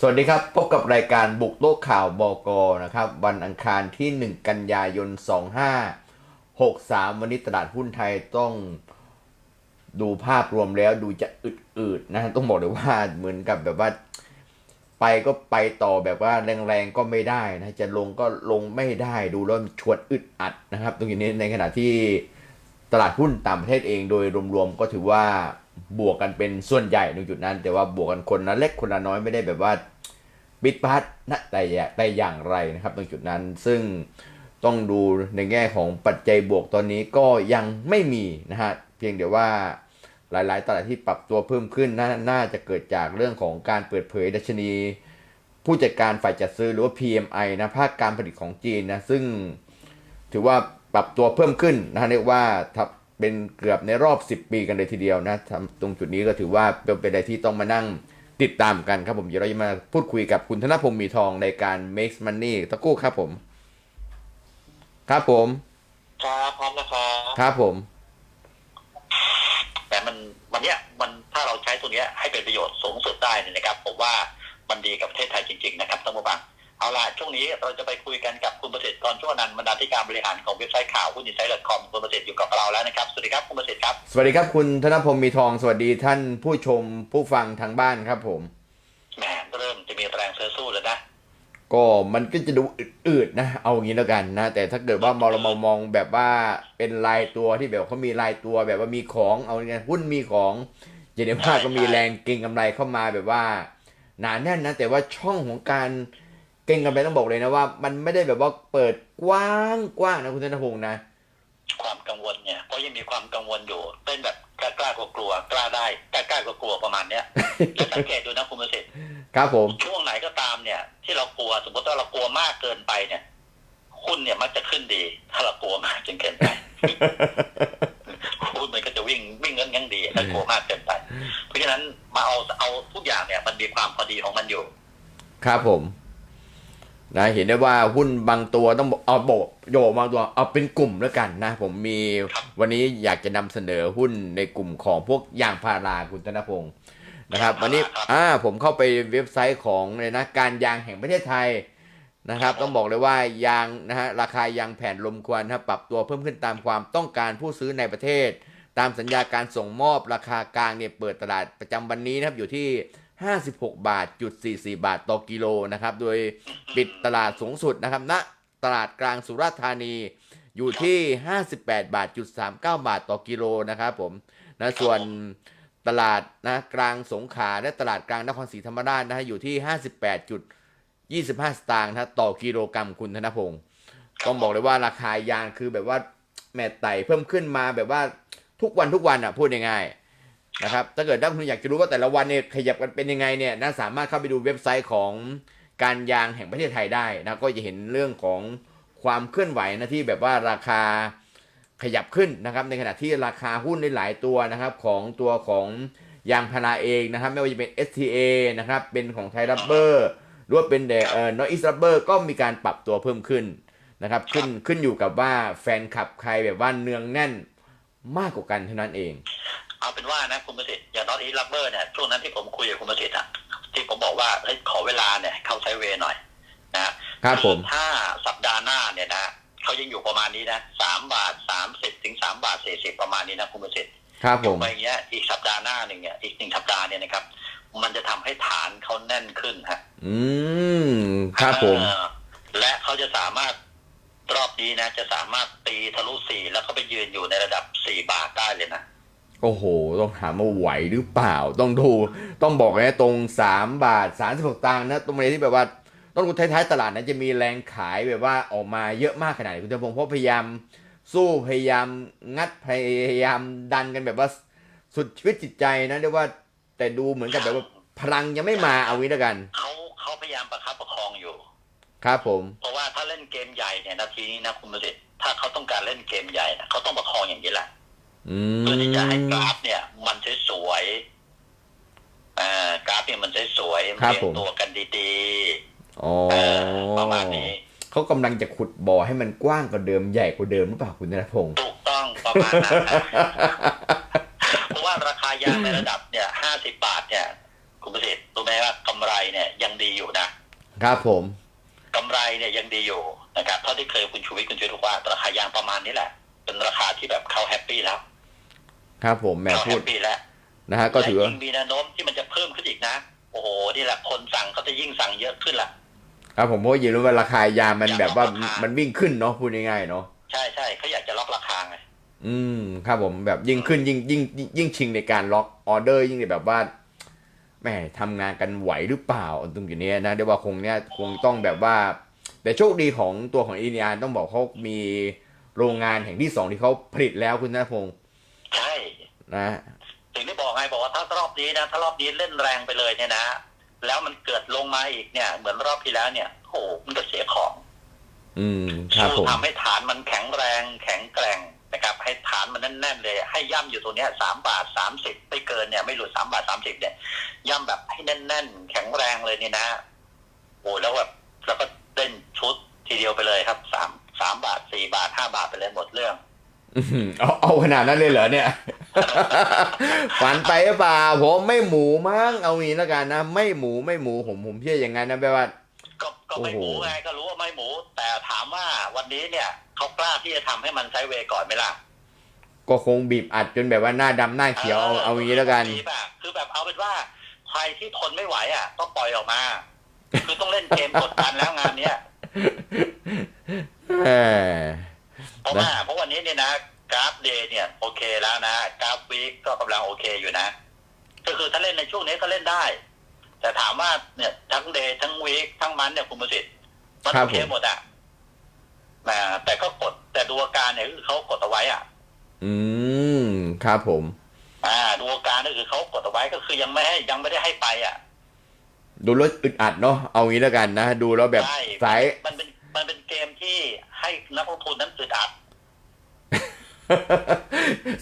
สวัสดีครับ พบกับรายการบุกโลกข่าวบกนะครับ วันอังคารที่ 1 กันยายน 2563 วันนี้ตลาดหุ้นไทยต้องดูภาพรวมแล้วดูจะอึดๆนะต้องบอกเลยว่าเหมือนกับแบบว่า ไปก็ไปต่อแบบว่าแรงๆก็ไม่ได้นะจะลงก็ลงไม่ได้ดูแล้วชวนอึดอัดนะครับ ตรงนี้ในขณะที่ตลาดหุ้นต่างประเทศเองโดยรวมๆก็ถือว่าบวกกันเป็นส่วนใหญ่ในจุดนั้น แต่ว่าบวกกันคนละเล็กคนละน้อยไม่ได้แบบว่า บิดพัดนะแต่อย่าแต่อย่างไรนะครับตรงจุดนั้นซึ่งต้องดูในแง่ของปัจจัยบวกตอนนี้ก็ยังไม่มีนะฮะเพียงเดี๋ยวว่าหลาย ๆ ตลาดที่ปรับตัวเพิ่มขึ้นนน่าจะเกิดจากเรื่องของการเปิดเผยดัชนี ผู้จัดการฝ่ายจัดซื้อหรือว่า PMI นะภาคการผลิตของจีนนะซึ่งถือว่าปรับตัวเพิ่มขึ้นนะเรียกว่าเป็นเกือบในรอบ 10 ปีกันเลยทีเดียวนะทำตรงจุดนี้ก็ถือว่าเป็นอะไรที่ต้องมานั่ง ติดตามกันครับผม เดี๋ยวเราจะมาพูดคุยกับคุณธนพงศ์มีทองในการ make money ตะกู้ครับผม ครับผม ครับพร้อมนะครับครับผม แต่มันวันเนี้ยมันถ้าเราใช้ตัวเนี้ยให้เป็นประโยชน์สูงสุดได้เนี่ยนะครับผมว่ามันดีกับประเทศไทยจริง ๆ นะครับท่านผู้ฟัง เอาล่ะช่วงนี้เราจะไปคุยกันกับคุณประสิทธิ์กรชั่วนันท์บรรณาธิการบริหารของเว็บไซต์ข่าวหุ้นอินไซด์ .com คุณประสิทธิ์อยู่กับเราแล้วนะครับ สวัสดีครับคุณประสิทธิ์ครับ สวัสดีครับคุณธนพงศ์มีทอง สวัสดีท่านผู้ชมผู้ฟังทางบ้านครับผม แหมเริ่มจะมีแรงเสื้อสู้แล้วนะ ก็มันก็จะดูอืดๆนะ เอาอย่างนี้แล้วกันนะ แต่ถ้าเกิดว่ามองเรามามองแบบว่าเป็นรายตัวที่แบบเขามีรายตัวแบบว่ามีของเอาไงหุ้นมีของเจเนว่าก็มีแรงเก็งกำไรเข้ามาแบบว่าหนาแน่นนะ แต่ว่าช่องของการ เก็งกำไรต้องบอกเลยนะว่า มันไม่ได้แบบว่าเปิดกว้างกว้างนะคุณธนพงศ์นะ ความกังวลเนี่ยก็ยังมีความกังวลอยู่ เป็นแบบกล้ากล้ากลัวกลัวกล้าได้กล้ากล้ากลัวกลัวประมาณเนี้ยแล้วสังเกตดูนะคุณประสิทธิ์ครับผม ช่วงไหนก็ตามเนี่ย ที่เรากลัวสมมติว่าเรากลัวมากเกินไปเนี่ยหุ้นเนี่ยมักจะขึ้นดี ถ้าเรากลัวมากจนเกินไปหุ้นมันก็จะวิ่งวิ่งเงินยังดีถ้ากลัวมากเกินไป เพราะฉะนั้นมาเอาเอาทุกอย่างเนี่ย มันมีความพอดีของมันอยู่ ครับผม นะเห็นได้ว่าหุ้นบางตัวต้องบอกเอาบอกโยบางตัวเอาเป็นกลุ่มแล้วกันนะ ผมมีครับวันนี้อยากจะนำเสนอหุ้นในกลุ่มของพวกยางพาราคุณธนพงศ์นะครับ วันนี้อ่าผมเข้าไปเว็บไซต์ของเลยนะการยางแห่งประเทศไทยนะครับ ต้องบอกเลยว่ายางนะฮะราคายางแผ่นลมควันนะครับปรับตัวเพิ่มขึ้นตามความต้องการผู้ซื้อในประเทศ ตามสัญญาการส่งมอบราคากลางเนี่ยเปิดตลาดประจำวันนี้นะครับอยู่ที่ 56 บาทจุด44 บาทต่อกิโลนะครับ โดยปิดตลาดสูงสุดนะครับณตลาดกลางสุราษฎร์ธานีอยู่ที่ 58 บาทจุด39 บาทต่อกิโลนะครับผมนะส่วนตลาดนะกลางสงขลาและตลาดกลางนครศรีธรรมราชนะฮะอยู่ที่ 58จุด25 สตางค์นะต่อกิโลกรัมคุณธนพงศ์ต้องบอกเลยว่าราคายางคือแบบว่าแม่ไต่เพิ่มขึ้นมาแบบว่าทุกวันทุกวันอะพูดง่ายๆ นะครับถ้าเกิดท่านคุณอยากจะรู้ว่าแต่ละวันเนี่ยขยับกันเป็นยังไงเนี่ยน่าสามารถเข้าไปดูเว็บไซต์ของการยางแห่งประเทศไทยได้นะก็จะเห็นเรื่องของความเคลื่อนไหวนะที่แบบว่าราคาขยับขึ้นนะครับ ในขณะที่ราคาหุ้นในหลายตัวนะครับ ของตัวของยางพาราเองนะครับ ไม่ว่าจะเป็น STA นะครับ เป็นของไทยรับเบอร์หรือว่าเป็นเดเอ่อนออิสรับเบอร์ก็มีการปรับตัวเพิ่มขึ้นนะครับ ขึ้นขึ้นอยู่กับว่าแฟนคลับใครแบบว่าเนืองแน่นมากกว่ากันเท่านั้นเอง เอาเป็นว่านะคุณประสิทธิ์อย่างนอตอีลับเบอร์เนี่ยช่วงนั้นที่ผมคุยกับคุณประสิทธิ์อะที่ผมบอกว่าเฮ้ยขอเวลาเนี่ยเข้าไซด์เวย์หน่อยนะครับผมถ้าสัปดาห์หน้าเนี่ยนะเขายังอยู่ประมาณนี้นะสามบาทสามสิบถึงสามบาทสี่สิบประมาณนี้นะคุณประสิทธิ์ครับผมไปอย่างเงี้ยอีกสัปดาห์หน้าหนึ่งเนี่ยอีกหนึ่งสัปดาห์เนี่ยนะครับ มันจะทำให้ฐานเขาแน่นขึ้นฮะอืมครับผมเออและเขาจะสามารถรอบนี้นะ จะสามารถตีทะลุสี่แล้วเขาไปยืนอยู่ในระดับสี่บาทได้เลยนะ โอ้โห ต้องถามว่าไหวหรือเปล่า ต้องดู ต้องบอกนะตรงสามบาทสามสิบหกตังค์นะ ตรงนี้ที่แบบว่า ต้องดูท้ายๆตลาดนะจะมีแรงขายแบบว่าออกมาเยอะมากขนาดไหนคุณเจ้าพงศ์เพราะพยายามสู้พยายามงัดพยายามดันกันแบบว่าสุดชีวิตจิตใจนะเรียกว่า แต่ดูเหมือนกับแบบว่าพลังยังไม่มาเอางี้แล้วกัน เขาเขาพยายามประคับประคองอยู่ ครับผม เพราะว่าถ้าเล่นเกมใหญ่เนี่ยนาทีนี้นะคุณประสิทธิ์ถ้าเขาต้องการเล่นเกมใหญ่นะเขาต้องประคองอย่างนี้แหละ อืมเพื่อที่จะให้กราฟเนี่ย มันสวยๆอ่ากราฟเนี่ยมันสวยๆครับเรียผงมตัวกันดีอ๋อๆเออประมาณนี้ เขากำลังจะขุดบ่อให้มันกว้างกว่าเดิมใหญ่กว่าเดิมหรือเปล่าคุณธนพงศ์ ถูกต้องประมาณนั้นนะ เพราะว่าราคายางในระดับเนี่ยห้าสิบบาทเนี่ย คุณประสิทธิ์ตรงไหมว่ากำไรเนี่ยยังดีอยู่นะครับผม กำไรเนี่ยยังดีอยู่นะครับเท่าที่เคยคุณชูวิทย์คุณชูวิทย์บอกว่าราคายางประมาณนี้แหละ เป็นราคาที่แบบเขาแฮปปี้แล้ว ครับผมแหม่เขาพูแฮดปปี้แล้วนะฮะก็ถือและว่ายิ่งมีแนวโน้มที่มันจะเพิ่มขึ้นอีกนะ โอ้โหนี่แหละคนสั่งเขาจะยิ่งสั่งเยอะขึ้นละครับผมเพราะว่าอย่ารู้ว่าราคายามันอยากแบบว่าราคามัมันวิ่งขึ้นเนาะพูดง่ายๆเนาะใช่ใช่เขาอยากจะล็อกราคาไงอืมครับผมแบบยิ่งขึ้นยิ่งยิ่งยิ่งยิ่งชิงในการล็อกออเดอร์ ยิ่งแบบว่าแหม่ทำงานกันไหวหรือเปล่าตรงจุดนี้นะเดี๋ยวว่าคงเนี้ยคงต้องแบบว่า แต่โชคดีของตัวของอินเดียต้องบอกเขามีโรงงานแห่งที่สองที่เขาผลิตแล้วคุณธนพงศ์ ใช่นะถึงได้บอกไงบอกว่าถ้ารอบนี้นะถ้ารอบนี้เล่นแรงไปเลยเนี่ยนะ แล้วมันเกิดลงมาอีกเนี่ย เหมือนรอบที่แล้วเนี่ยโอ้โหมันก็เสียของ อืมครับสู้ผมทำให้ฐานมันแข็งแรง แข็งแกร่งนะครับ ให้ฐานมันแน่นๆเลย ให้ย่ำอยู่ตรงเนี้ยสามบาทสามสิบไม่เกินเนี่ยไม่หลุดสามบาทสามสิบเนี่ย ย่ำแบบให้แน่น ๆ แข็งแรงเลยนี่นะโอ้แล้วแบบแล้วก็เล่นชุดทีเดียวไปเลยครับสามสามบาทสี่บาทห้าบาทไปเลยหมดเรื่องอื้อหือ เอาเอาขนาดนั้นเลยเหรอเนี่ย ฝันไปหรือเปล่าผมไม่หมูมั้งเอางี้แล้วกันนะไม่หมูไม่หมูผมผมเชื่ออย่างนั้นนะแปลว่า ก็ก็ไม่หมูโอ้โหไงก็รู้ว่าไม่หมู แต่ถามว่าวันนี้เนี่ยเขากล้าที่จะทำให้มันไซด์เวย์ก่อนไหมล่ะก็คงบีบอัดจนแบบว่าหน้าดำหน้าเขียวเอาเอางี้แล้วกันคือแบบคือแบบเอาเป็นว่าใครที่ทนไม่ไหวอะ ก็ปล่อยออกมา คือต้องเล่นเกมกดดันแล้วงานเนี้ย เออ เพราะว่าเพราะวันนี้เนี่ยนะกราฟเดย์เนี่ยโอเคแล้วนะกราฟวีคก็กำลังโอเคอยู่นะ ก็คือถ้าเล่นในช่วงนี้ก็เล่นได้ แต่ถามว่าเนี่ยทั้งเดย์ทั้งวีคทั้งมันเนี่ยคุณประสิทธิ์มันโอเคหมดอะนะแต่ก็กดแต่ดูอาการเนี่ยคือเขากดเอาไว้อะ อืมครับผม อ่า ดูอาการก็คือเขากดเอาไว้ก็คือยังไม่ให้ยังไม่ได้ให้ไปอะ ดูแล้วอึดอัดเนาะเอางี้แล้วกันนะดูแล้วแบบใช่สายมันเป็น มันเป็นเกมที่ให้นักลงทุนนั้นอึดอัด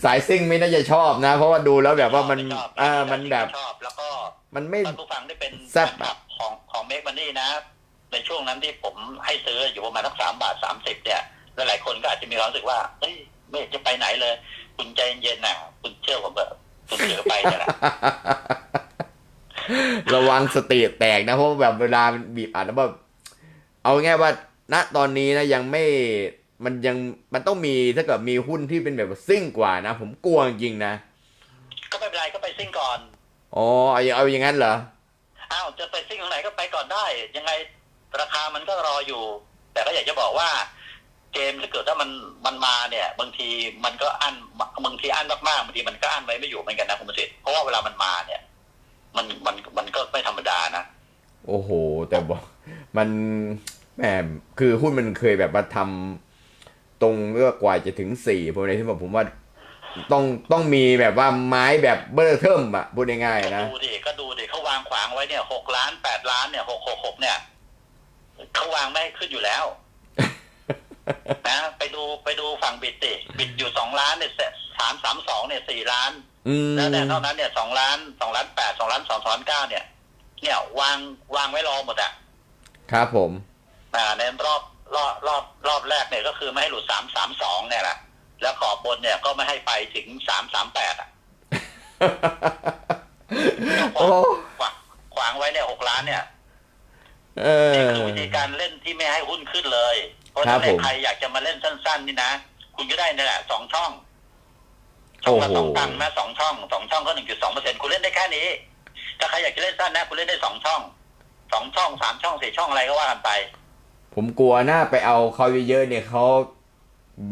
สายซิ่งไม่น่าจะชอบนะ เพราะว่าดูแล้วแบบว่ามันไชอบอ่ามันแบบชอบแล้วก็มันไม่ท่านผู้ฟังได้เป็นแซ่บฟนคลับของของเมกมันนี่นะ ในช่วงนั้นที่ผมให้ซื้ออยู่ประมาณสักสามบาทสามสิบเนี่ยหลายๆคนก็อาจจะมีความรู้สึกว่าเฮ้ยเมกจะไปไหนเลย คุณใจเย็นๆนะคุณเชื่อผมเถอะคุณเสือไปเนี่ยแหละระวังสติแตกนะเพราะว่าแบบเวลามันบีบอัดแล้วแบบเอาง่ายๆว่า ณตอนนี้นะยังไม่มันยังมันต้องมีถ้าเกิดมีหุ้นที่เป็นแบบซิ่งกว่านะ ผมกลัวจริงๆนะ ก็ไม่เป็นไรก็ไปซิ่งก่อนอ๋อเอาอย่างเอาอย่างนั้นเหรออ้าวจะไปซิ่งตรงไหนก็ไปก่อนได้ ยังไงราคามันก็รออยู่ แต่ก็อยากจะบอกว่า เกมถ้าเกิดว่ามันมันมาเนี่ย บางทีมันก็อั้นบางทีอั้นมากๆบางทีมันก็อั้นไว้ไม่อยู่เหมือนกันนะคุณประสิทธิ์เพราะว่าเวลามันมาเนี่ย มันมันมันก็ไม่ธรรมดานะโอ้โห แต่บอกมัน แหมคือหุ้นมันเคยแบบมาทำตรงเมื่อกว่าจะถึงสี่ผมเลยที่บอกผมว่าต้องต้องมีแบบว่าไม้แบบเบอร์เทิมอะพูดง่ายก็ๆนะดูดิก็ดูดิเขาวางขวางไว้เนี่ยหกล้านแปดล้านเนี่ยหกหกหกเนี่ยเขาวางไม่ให้ขึ้นอยู่แล้วนะไปดูไปดูฝั่งบิดดิบิดอยู่สองล้านเนี่ยสามสามสองเนี่ยสี่ล้านอืมแล้วเนี่ยเท่านั้นเนี่ยสองล้านสองล้านแปดสองล้านสองสองล้านเก้าเนี่ย เนี่ยวางวางไว้รอหมดอะครับผม อ่าในรอบรอบรอบรอบแรกเนี่ยก็คือไม่ให้หลุดสามสามสองเนี่ยแหละแล้วขอบบนเนี่ยก็ไม่ให้ไปถึงสามสามแปดอะโอ้ขวางขวางไว้เนี่ยหกล้านเนี่ยเออนี่คือวิธีการเล่นที่ไม่ให้หุ้นขึ้นเลย เพราะฉะนั้นครับผมใครอยากจะมาเล่นสั้น ๆ นี่นะ คุณก็ได้นี่แหละสองช่องช่องละโอ้โหสองตังค์นะสองช่องสองช่องก็หนึ่งจุดสองเปอร์เซ็นคุณเล่นได้แค่นี้ ถ้าใครอยากจะเล่นสั้นนะ คุณเล่นได้สองช่องสองช่องสามช่องสี่ช่องอะไรก็ว่ากันไป ผมกลัวหน้าไปเอาเขาเยอะๆเนี่ยเขา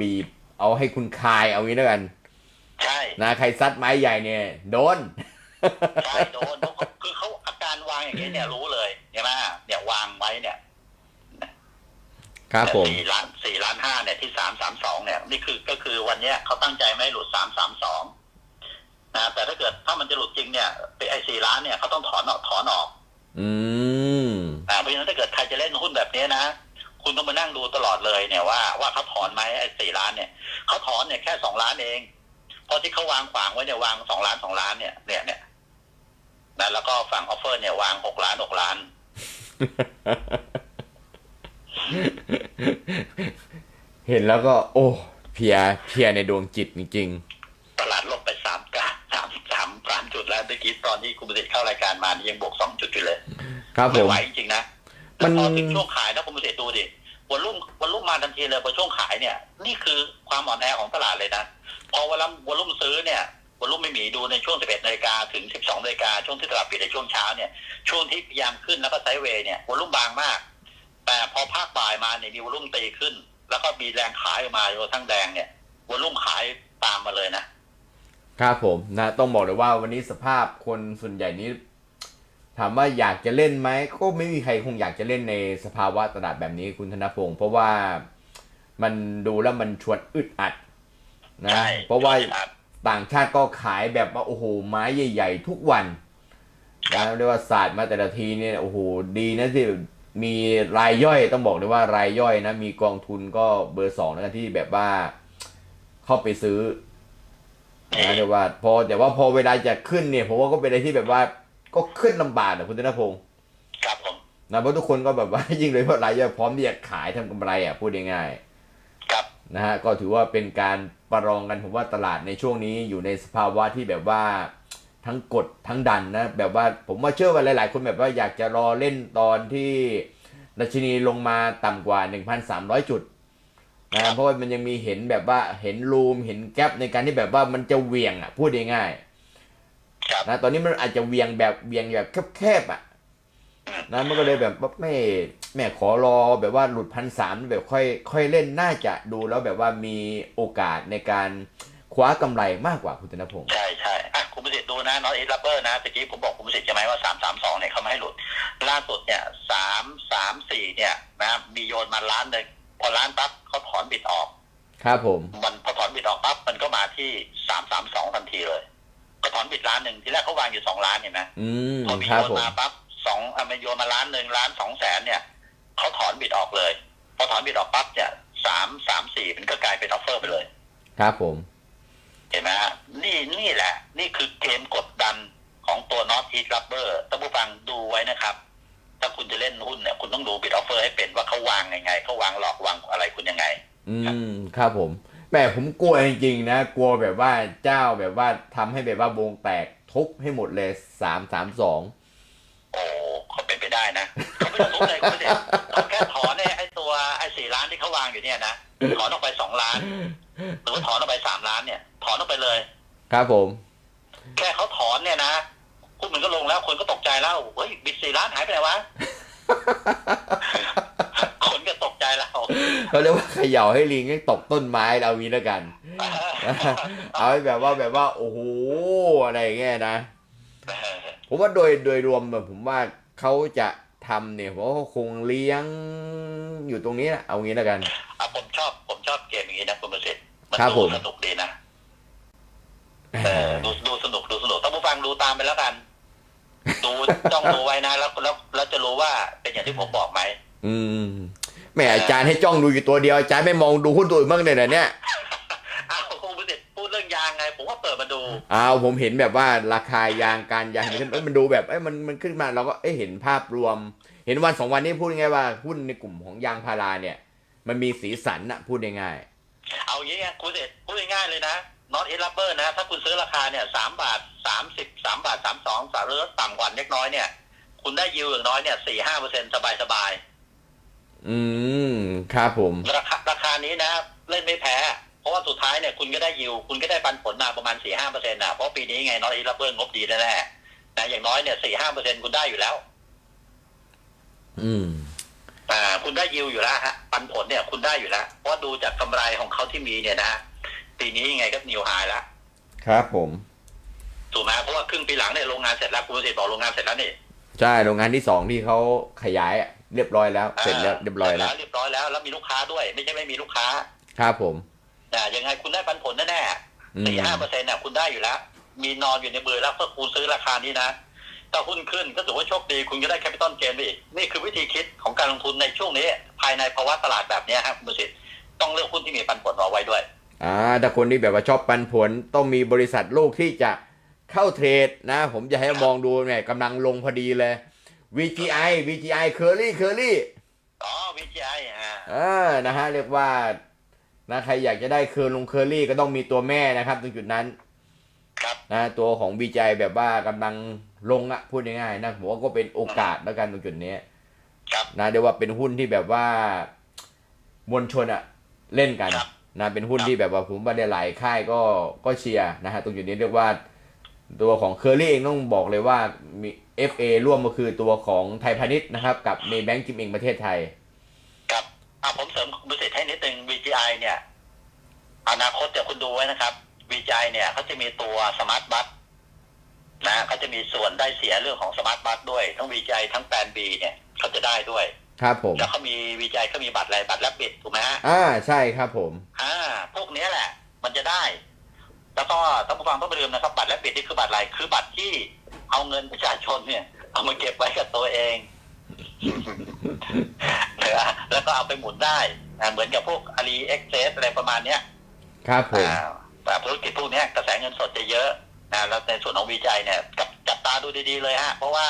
บีบเอาให้คุณคายเอางี้แล้วกัน ใช่นะใครซัดไม้ใหญ่เนี่ย โดน ใช่โดนเพราะคือเขาอาการวางอย่างนี้เนี่ยรู้เลยใช่ไหมเนี่ยวางไว้เนี่ยครับผมสี่ล้านสี่ล้านห้าเนี่ยที่สามสามสองเนี่ย นี่คือก็คือวันเนี้ยเขาตั้งใจไม่ให้หลุดสามสามสองนะแต่ถ้าเกิดถ้ามันจะหลุดจริงเนี่ยไอ้สี่ล้านเนี่ยเขาต้องถอนออกถอนออก อืมอ่าเพราะฉะนั้นถ้าเกิดใครจะเล่นหุ้นแบบนี้นะ คุณต้องมานั่งดูตลอดเลยเนี่ยว่าว่าเขาถอนไหมไอ้สี่ล้านเนี่ยเขาถอนเนี่ยแค่สองล้านเองเพราะที่เขาวางขวางไว้เนี่ยวางสองล้านสองล้านเนี่ยเนี่ยเนี่ยนะแล้วก็ฝั่งออฟเฟอร์ เนี่ยวางหกล้านหกล้าน เห็นแล้วก็ โอ้ เพลียเพลียในดวงจิตจริงตลาดลบไปสามกาสามสามสามจุดแล้วเมื่อกี้ตอนที่คุณประสิทธิ์เข้ารายการมานี่ยังบวกสองจุดอยู่เลย ครับผไม่มไหวจริงๆนะ มัแล้วนพอถึงช่วงขายนะคุณเกษตรดูดิวันรุ่งวันรุ่งมาทันทีเลยพอช่วงขายเนี่ย นี่คือความอ่อนแอของตลาดเลยนะพอวันละวันรุ่งซื้อเนี่ยวันรุ่งไม่มีดูในช่วง 11นาฬิกาถึง 12นาฬิกาช่วงที่ตลาดปิดในช่วงเช้าเนี่ย ช่วงที่พยายามขึ้นแล้วก็ไซด์เวย์เนี่ยวันรุ่งบางมาก แต่พอภาคบ่ายมาเนี่ยมีวันรุ่งตีขึ้น แล้วก็มีแรงขายออกมาจนกระทั่งแดงเนี่ยวันรุ่งขายตามมาเลยนะ ครับผมนะต้องบอกเลยว่าวันนี้สภาพคนส่วนใหญ่นี้ ถามว่าอยากจะเล่นไหมก็ไม่มีใครคงอยากจะเล่นในสภาวะตลาดแบบนี้คุณธนพงศ์เพราะว่ามันดูแล้วมันชวนอึดอัดนะใช่เพราะว่าใช่ครับต่างชาติก็ขายแบบว่าโอ้โหไม้ใหญ่ ๆ ทุกวันนะเรียกว่าศาสตร์มาแต่ละทีเนี่ยโอ้โหดีนะที่มีรายย่อยต้องบอกเลยว่ารายย่อยนะมีกองทุนก็เบอร์สองนะที่แบบว่าเข้าไปซื้อนะเรียกว่า พอแต่ว่าพอเวลาจะขึ้นเนี่ยผมว่าก็เป็นอะไรที่แบบว่า ก็ขึ้นลำบากนะคุณธนพงศ์ครับผมนะเพราะทุกคนก็แบบว่ายิ่งเลยเพราะรายย่อยพร้อมที่จะขายทำกำไรอะพูดง่ายครับๆนะฮะก็ถือว่าเป็นการประลองกันผมว่าตลาดในช่วงนี้อยู่ในสภาวะที่แบบว่าทั้งกดทั้งดันนะแบบว่าผมว่าเชื่อว่าหลาย ๆ คนแบบว่าอยากจะรอเล่นตอนที่ดัชนีลงมาต่ำกว่า 1,300 จุดนะเพราะว่ามันยังมีเห็นแบบว่าเห็นรูมเห็นแกลบในการที่แบบว่ามันจะเหวี่ยงอะพูดง่ายๆครับ นะตอนนี้มันอาจจะเวียงแบบเวียงแบบแคบๆอะนะมันก็เลยแบบว่าไม่แม่ขอรอแบบว่าหลุดพันสามแบบค่อยค่อยเล่นน่าจะดูแล้วแบบว่ามีโอกาสในการคว้ากำไรมากกว่าคุณธนพงศ์ใช่ใช่อะคุณประสิทธิ์ดูนะนอตอีลับเบอร์นะตะกี้ผมบอกคุณประสิทธิ์ใช่ไหมว่าสามสามสองเนี่ยเขาไม่ให้หลุด ล่าสุดเนี่ยสามสามสี่เนี่ยนะมีโยนมาล้านหนึ่งพอล้านปั๊บเขาถอนบิดออก ครับผม มันพอถอนบิดออกปั๊บมันก็มาที่สามสามสองทันทีเลย ก็ถอนบิดล้านหนึ่งทีแรกเขาวางอยู่สองล้านเห็นไหมอืมพอมีครัโยบนผมมาปั๊บสองอะมันโยนมาล้านหนึ่งล้านสองแสนเนี่ยเขาถอนบิดออกเลย พอถอนบิดออกปั๊บเนี่ยสามสามสี่มันก็กลายเป็นออฟเฟอร์ไปเลย ครับผม เห็นไหมฮะนี่นี่แหละ นี่คือเกมกดดันของตัว North East Rubber ท่านผู้ฟังดูไว้นะครับ ถ้าคุณจะเล่นหุ้นเนี่ย คุณต้องดูบิดออฟเฟอร์ให้เป็นว่าเขาวางยังไงเขาวางหลอกวางอะไรคุณยังไง อืมครับผม แหม่ผมกลัวจริงๆนะ กลัวแบบว่าเจ้าแบบว่าทำให้แบบว่าวงแตกทุบให้หมดเลยสามสามสองโอ้เขาเป็นไปได้นะเขาไม่ต้องทุบเลยคุณเด็เขาแค่ถอนไอ้ไอ้ตัวไอ้สี่ล้านที่เขาวางอยู่เนี่ยนะถอนออกไปสองล้านหรือว่าถอนออกไปสามล้านเนี่ย ถอนออกไปเลย ครับผม แค่เขาถอนเนี่ยนะหุ้นมันก็ลงแล้วคนก็ตกใจแล้วเฮ้ยบิดสี่ล้านหายไปไหนวะคน ก็ตกใจแล้วเขาเรียกว่าเขย่าให้ลิงให้ตกต้นไม้เราวีแล้วกัน เอาให้แบบว่าแบบว่า โอ้โหอะไรอย่างเงี้ยนะผมว่าโดยโดยรวมแบบผมว่าเขาจะทำเนี่ยผมว่าเขาคงเลี้ยงอยู่ตรงนี้นะเอางี้แล้วกันอะผมชอบผมชอบเกมอย่างนี้นะคุณประสิทธิ์มันครับดูผมสนุกดีนะเออดูดูสนุกดูสนุกต้องผู้ฟังดูตามไปแล้วกันดูจ้องดูไว้นะแล้วแล้วแล้วจะรู้ว่าเป็นอย่างที่ผมบอกไหมอืม แหม่อาจารย์ให้จ้องดูอยู่ตัวเดียวอาจารย์ไม่มองดูหุ้นตัวอื่นบ้างเลยเหรอเนี่ยอ้าวคุณประสิทธิ์พูดเรื่องยางไง ผมก็เปิดมาดูอ้าวผมเห็นแบบว่าราคายางการยางมันขึ้นเอ้ยมันดูแบบเอ้ยมันมันขึ้นมาเราก็เอ้ยเห็นภาพรวม เห็นวันสองวันนี้พูดง่ายๆว่าหุ้นในกลุ่มของยางพาราเนี่ย มันมีสีสันนะพูดง่ายเอาอย่างนี้คุณประสิทธิ์พูดง่ายๆเลยนะนอตเอลับเบอร์นะ ถ้าคุณซื้อราคาเนี่ยสามบาทสามสิบสามบาทสามสองสามเลือต่ำกว่าเล็กน้อยเนี่ย คุณได้ยิวอย่างน้อยเนี่ยสี่ห้าเปอร์เซ็นต์สบายสบายๆๆ อืมครับผมราคาราคานี้นะเล่นไม่แพ้ เพราะว่าสุดท้ายเนี่ยคุณก็ได้ยิว คุณก็ได้ปันผลมาประมาณสี่ห้าเปอร์เซ็นต์นะเพราะปีนี้ไงนอตอีรับเบิร์งบดีแน่ๆนะอย่างน้อยเนี่ยสี่ห้าเปอร์เซ็นต์คุณได้อยู่แล้ว อืมอ่าคุณได้ยิวอยู่แล้วฮะปันผลเนี่ยคุณได้อยู่แล้ว เพราะดูจากกำไรของเขาที่มีเนี่ยนะปีนี้ยังไงก็นิวไฮแล้วครับผมถูกไหมเพราะว่าครึ่งปีหลังเนี่ยโรงงานเสร็จแล้วคุณประสิทธิ์บอกโรงงานเสร็จแล้วนี่ใช่โรงงานที่สองที่เขาขยายอะ เรียบร้อยแล้ว เสร็จแล้วเรียบร้อยแล้ว เรียบร้อยแล้วแล้วมีลูกค้าด้วย ไม่ใช่ไม่มีลูกค้า ครับผมอ่ายังไงคุณได้ปันผลแน่ๆอืมสี่ห้าเปอร์เซ็นต์เนี่ยคุณได้อยู่แล้ว มีนอนอยู่ในมือแล้วเพื่อคุณซื้อราคานี้นะถ้าหุ้นขึ้นก็ถือว่าโชคดีคุณก็ได้แคปิตอลเกนไปอีก นี่คือวิธีคิดของการลงทุนในช่วงนี้ ภายในภาวะตลาดแบบเนี้ยครับคุณประสิทธิ์ต้องเลือกหุ้นที่มีปันผลเอาไว้ด้วยอ่าถ้าคนที่แบบว่าชอบปันผลต้องมีบริษัทลูกที่จะเข้าเทรดนะ ผมจะให้มองดูเนี่ยกำลังลงพอดีเลย VGI VGI Curly Curly อ๋อวิจัยอ่าเออนะฮะเรียกว่านะใครอยากจะได้เคอร์ลงเคอรี่ก็ต้องมีตัวแม่นะครับ ตรงจุดนั้น ครับนะตัวของวิจัยแบบว่ากำลังลงอะพูดง่ายๆนะผมว่าก็เป็นโอกาสแล้วกันตรงจุดนี้ครับนะเรียกว่าเป็นหุ้นที่แบบว่ามวลชนอะเล่นกันครับนะเป็นหุ้นครับที่แบบว่าผมว่าได้หลายค่ายก็ก็เชียร์นะฮะตรงจุดนี้เรียกว่า ตัวของเคอรี่เองต้องบอกเลยว่ามี FA ร่วมก็คือตัวของไทยพาณิชย์นะครับ กับเมย์แบงก์จิมเองประเทศไทยครับอะผมเสริมคุณประสิทธิ์ให้นิดนึง VGI เนี่ย อนาคตเดี๋ยวคุณดูไว้นะครับ VGI เนี่ยเขาจะมีตัวสมาร์ทบัสนะเขาจะมีส่วนได้เสียเรื่องของสมาร์ทบัสด้วย ทั้ง VGI ทั้งแปลน B เนี่ยเขาจะได้ด้วยครับผมแล้วเขามี VGI เขามีบัตรอะไรบัตรแลบบิดถูกไหมฮะอ่าใช่ครับผม อ่า พวกเนี้ยแหละ มันจะได้ แล้วก็ท่านผู้ฟังต้องไม่ลืมนะครับบัตรแลบบิดนี่คือบัตรอะไรคือบัตรที่เอาเงินประชาชนเนี่ย เอามาเก็บไว้กับตัวเองนะแล้วก็เอาไปหมุนได้อ่าเหมือนกับพวกอารีเอ็กเซสอะไรประมาณเนี้ยครับผมอ่าแต่ธุรกิจพวกเนี้ยกระแสเงินสดจะเยอะนะแล้วในส่วนของวิจัยเนี่ยจับจับตาดูดีๆเลยฮะ เพราะว่า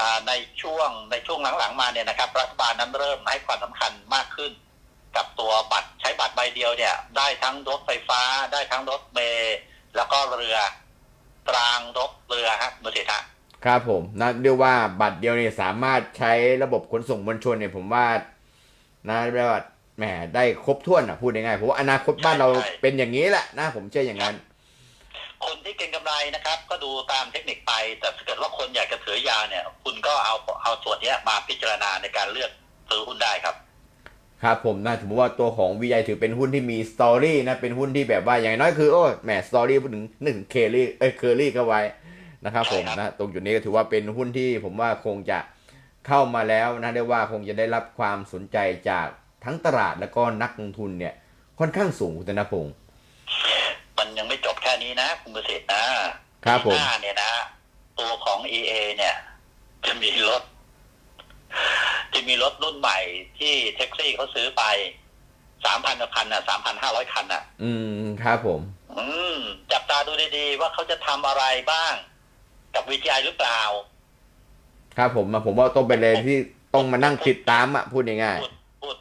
อ่าในช่วงในช่วงหลังๆมาเนี่ยนะครับ รัฐบาลนั้นเริ่มให้ความสำคัญมากขึ้น กับตัวบัตรใช้บัตรใบเดียวเนี่ย ได้ทั้งรถไฟฟ้า ได้ทั้งรถเมล์แล้วก็เรือตรางรถเรือฮะมือสิทธะครับผมนะเรียกว่าบัตรเดียวเนี่ยสามารถใช้ระบบขนส่งมวลชนเนี่ยผมว่านะเรียกว่าแหมได้ครบถ้วนอะพูดง่ายๆเพราะว่าอนาคตบ้านเราเป็นอย่างนี้แหละนะผมเชื่ออย่างนั้น คนที่เก็งกำไรนะครับ ก็ดูตามเทคนิคไป แต่ถ้าเกิดว่าคนอยากจะถือยาวเนี่ย คุณก็เอาเอาส่วนเนี้ยมาพิจารณาในการเลือกซื้อหุ้นได้ครับ ครับผมนะถือว่าตัวของ VI ถือเป็นหุ้นที่มีสตอรี่นะ เป็นหุ้นที่แบบว่าอย่างน้อยคือโอ้แหมสตอรี่พูดถึงนึกถึงเคลลี่เอ้ยเคอรี่เข้าไว้นะครับผมใช่ครับนะตรงจุดนี้ก็ถือว่าเป็นหุ้นที่ผมว่าคงจะเข้ามาแล้วนะเรียกว่าคงจะได้รับความสนใจจากทั้งตลาดแล้วก็นักลงทุนเนี่ย ค่อนข้างสูงคุณธนพงศ์มันยังไม่จบแค่นี้นะคุณประสิทธิ์นะครับผมปีหน้าเนี่ยนะ ตัวของ EA เนี่ย จะมีรถ จะมีรถรุ่นใหม่ที่แท็กซี่เขาซื้อไปสามพันคันอะสามพันห้าร้อยคันอะ อืมครับผม อืม จับตาดูดีๆ ว่าเขาจะทำอะไรบ้าง กับวิจัยหรือเปล่า ครับผมผมว่าต้องเป็นเลยที่ต้องมานั่งติดตามอะพูดง่ายพูดพูด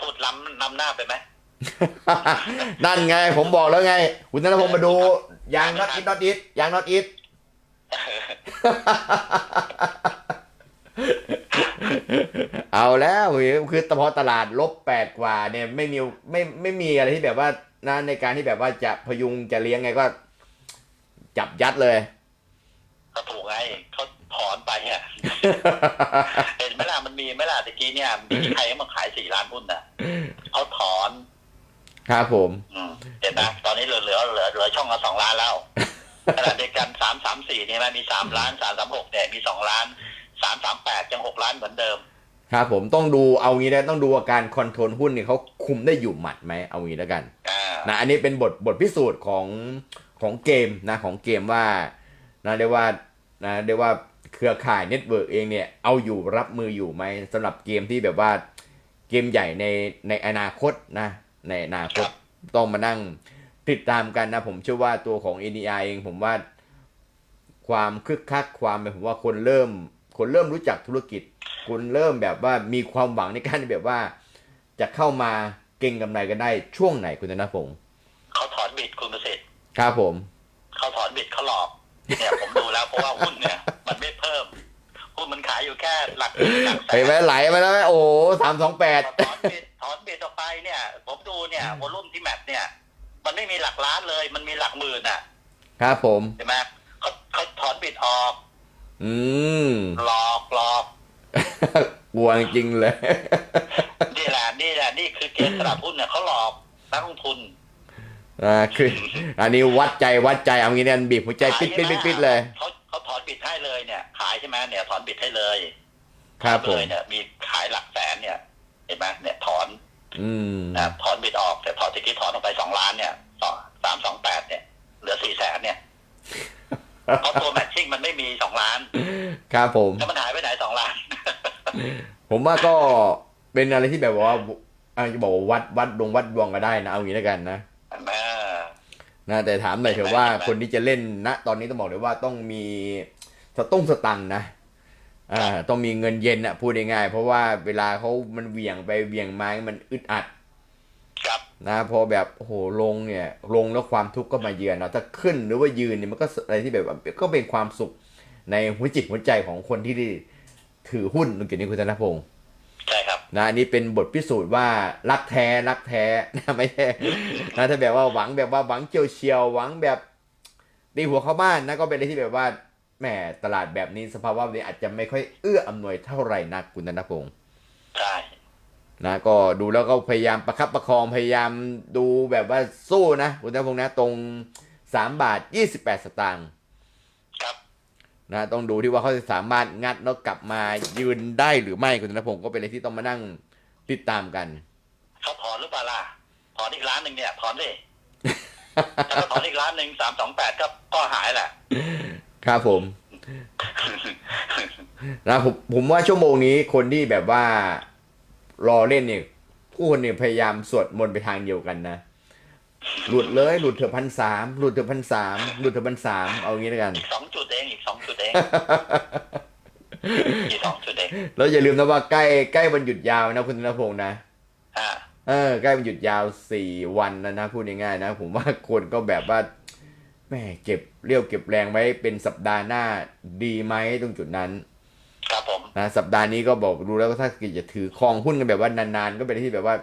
พูดล้ำนำหน้าไปไหมๆนั่นไง ผมบอกแล้วไง คุณธนพงศ์มาดูยางน็อตอิทน็อตอิทยางน็อตอิท เอาแล้วคือพอตลาดลบแปดกว่าเนี่ยไม่มีไม่ไม่มีอะไรที่แบบว่านะในการที่แบบว่าจะพยุงจะเลี้ยงไงก็ จับยัดเลยก็ถูกไงเขาถอนไปอะเห็นไหมล่ะมันมีไหมล่ะตะกี้เนี่ยมีใครให้มาขายสี่ล้านหุ้นอะเขาถอนครับผมอืมเห็นไหมตอนนี้เหลือเหลือเหลือเหลือช่องละสองล้านแล้วขณะเดียวกันสามสามสี่เนี่ยมันมีสามล้านสามสามหกเนี่ยมีสองล้านสามสามแปดยังหกล้านเหมือนเดิม ครับผมต้องดูเอางี้นะต้องดูว่าการคอนโทรลหุ้นเนี่ยเขาคุมได้อยู่หมัดไหมเอางี้แล้วกันอ่านะอันนี้เป็นบทบทพิสูจน์ของของเกมนะของเกมว่านะเรียกว่านะเรียกว่าเครือข่ายเน็ตเวิร์กเองเนี่ยเอาอยู่รับมืออยู่ไหมสำหรับเกมที่แบบว่าเกมใหญ่ในในอนาคตนะในอนาคตต้องมานั่งติดตามกันนะ ผมเชื่อว่าตัวของ NDI เองผมว่าความคึกคักความผมว่าคนเริ่มคนเริ่มรู้จักธุรกิจ คนเริ่มแบบว่ามีความหวังในการที่แบบว่า จะเข้ามาเก่งกำไรกันได้ช่วงไหนคุณธนพงศ์เขาถอนบิดคุณประสิทธิ์ครับผมเขาถอนบิดเขาหลอกเนี่ยผมดูแล้วเพราะว่าหุ้นเนี่ย มันไม่เพิ่มหุ้นมันขายอยู่แค่หลักหลักแสไปนไหมไหลมาแล้วไหมโอ้สามสองแปดถอนบิดถอนบิดออกไปเนี่ย ผมดูเนี่ยวอลุ่มที่แมทเนี่ย มันไม่มีหลักล้านเลย มันมีหลักหมื่นอะ ครับผมใช่ไหมเขาเขาถอนบิดออก อืมหลอกหลอก กลัวจริงๆเลย นี่แหละนี่แหละนี่คือเกมตลาดหุ้นเนี่ยเขาหลอกนักลงทุนอ่าคือ อันนี้วัดใจวัดใจเอางี้เนี่ยบีบหัวใจปิดปิดปิดปิดเลยเขาเขาถอนบิดให้เลยเนี่ย ขายใช่ไหมเนี่ยถอนบิดให้เลยครับผมเลยเนี่ย มีขายหลักแสนเนี่ยเห็นไหมเนี่ยถอนอืมนะถอนบิดออกแต่ถอนตะกี้ถอนออกไปสองล้านเนี่ยสามสองแปดเนี่ย เหลือสี่แสนเนี่ยเพราะตัวแมทชิ่งมันไม่มีสองล้าน ครับผมแล้วมันหายไปไหนสองล้าน ผมว่าก็เป็นอะไรที่แบบว่าอ่าจะบอกว่าวัดวัดดวงวัดดวงก็ได้นะเอางี้แล้วกันนะแม่นะแต่ถามหน่อยเถอะว่าคนที่จะเล่นณตอนนี้ต้องบอกเลยว่าต้องมีสตุ้งสตังค์นะอ่าต้องมีเงินเย็นอะพูดง่ายๆเพราะว่าเวลาเขามันเหวี่ยงไปเหวี่ยงมามันอึดอัดครับนะพอแบบโอ้โหลงเนี่ยลงแล้วความทุกข์ก็มาเยือนเราถ้าขึ้นหรือว่ายืนเนี่ยมันก็อะไรที่แบบว่าก็เป็นความสุขในหัวจิตหัวใจของคนที่ ถือหุ้นตรงจุดนี้คุณธนพงศ์ใช่ครับนะอันนี้เป็นบทพิสูจน์ว่ารักแท้รักแท้นะไม่ใช่นะถ้าแบบว่าหวังแบบว่าหวังเจียวเชียวหวังแบบตีหัวเข้าบ้านนะก็เป็นอะไรที่แบบว่าแหมตลาดแบบนี้สภาวะแบบนี้อาจจะไม่ค่อยเอื้ออำนวยเท่าไหร่นักคุณธนพงศ์ใช่นะก็ดูแล้วก็พยายามประคับประคองพยายามดูแบบว่าสู้นะคุณธนพงศ์นะตรง3บาท28สตางค์ครับ นะต้องดูที่ว่าเขาจะสามารถงัดแล้วกลับมายืนได้หรือไม่คุณธนพงศ์ก็เป็นอะไรที่ต้องมานั่งติดตามกันเขาถอนหรือเปล่าล่ะถอนอีกล้านหนึ่งเนี่ยถอนดิถ้าเขาถอนอีกล้านหนึ่งสามสองแปดก็ก็หายแหละครับผมนะผมผมว่าชั่วโมงนี้คนที่แบบว่ารอเล่นเนี่ยผู้คนเนี่ยพยายามสวดมนต์ไปทางเดียวกันนะ หลุดเลยหลุดเถอะพันสามหลุดเถอะพันสามหลุดเถอะพันสามเอางี้แล้วกันอีกสองจุดเองอีกสองจุดเองอีกสองจุดเองแล้วอย่าลืมนะว่าใกล้ใกล้วันหยุดยาวนะคุณธนพงศ์นะอ่าเออใกล้วันหยุดยาวสี่วันแล้วนะพูดง่ายๆนะ ผมว่าคนก็แบบว่าแหม่เก็บเรียวเก็บแรงไว้เป็นสัปดาห์หน้าดีไหมตรงจุดนั้น ครับผมนะสัปดาห์นี้ก็บอกดูแล้วก็ถ้าเกิดจะถือครองหุ้นกันแบบว่านานๆก็เป็นที่แบบว่า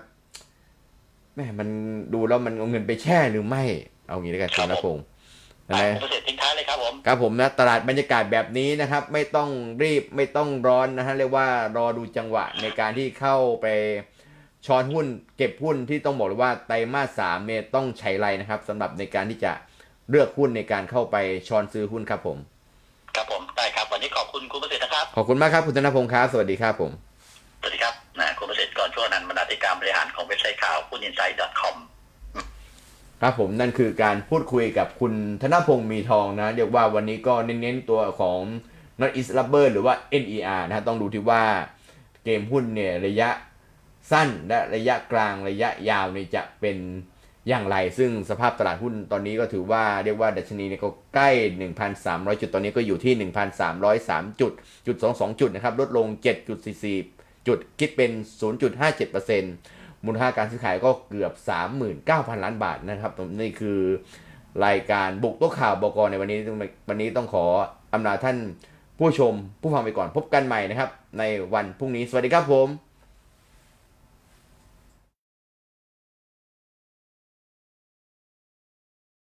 แหม่มันดูแล้วมันเอาเงินไปแช่หรือไม่ เอางี้แล้วกันคุณธนพงศ์อะนะผมเกษตรทิ้งท้ายเลยครับผมครับผมนะตลาดบรรยากาศแบบนี้นะครับ ไม่ต้องรีบไม่ต้องร้อนนะฮะเรียกว่ารอดูจังหวะในการที่เข้าไปช้อนหุ้น เก็บหุ้นที่ต้องบอกเลยว่าไตรมาสสามเนี่ยต้องใช้ไรนะครับสำหรับในการที่จะเลือกหุ้นในการเข้าไปช้อนซื้อหุ้นครับผม ครับผมได้ครับ วันนี้ขอบคุณคุณเกษตรนะครับ ขอบคุณมากครับคุณธนพงศ์ครับสวัสดีครับผมสวัสดีครับ นะคุณเกษตรกรช่วงนั้นบรรณาธิการบริหารของเว็บไซต์ข่าวหุ้นอินไซด์ .com ครับผมนั่นคือการพูดคุยกับคุณธนพงศ์มีทองนะเรียกว่าวันนี้ก็เน้นๆตัวของ Not is Rubber หรือว่า NER นะฮะต้องดูที่ว่าเกมหุ้นเนี่ยระยะสั้นและระยะกลางระยะยาวเนี่ยจะเป็นอย่างไร ซึ่งสภาพตลาดหุ้นตอนนี้ก็ถือว่าเรียกว่าดัชนีเนี่ยก็ใกล้ 1,300 จุดตอนนี้ก็อยู่ที่ 1,303จุดจุด22 จุดนะครับลดลง 7.44 จุดคิดเป็น 0.57%มูลค่าการซื้อขายก็เกือบ 39,000 ล้านบาทนะครับนี่คือรายการบุกโต๊ะข่าวบกในวันนี้วันนี้ต้องขออำลาท่านผู้ชมผู้ฟังไปก่อนพบกันใหม่นะครับ ในวันพรุ่งนี้สวัสดีครับผม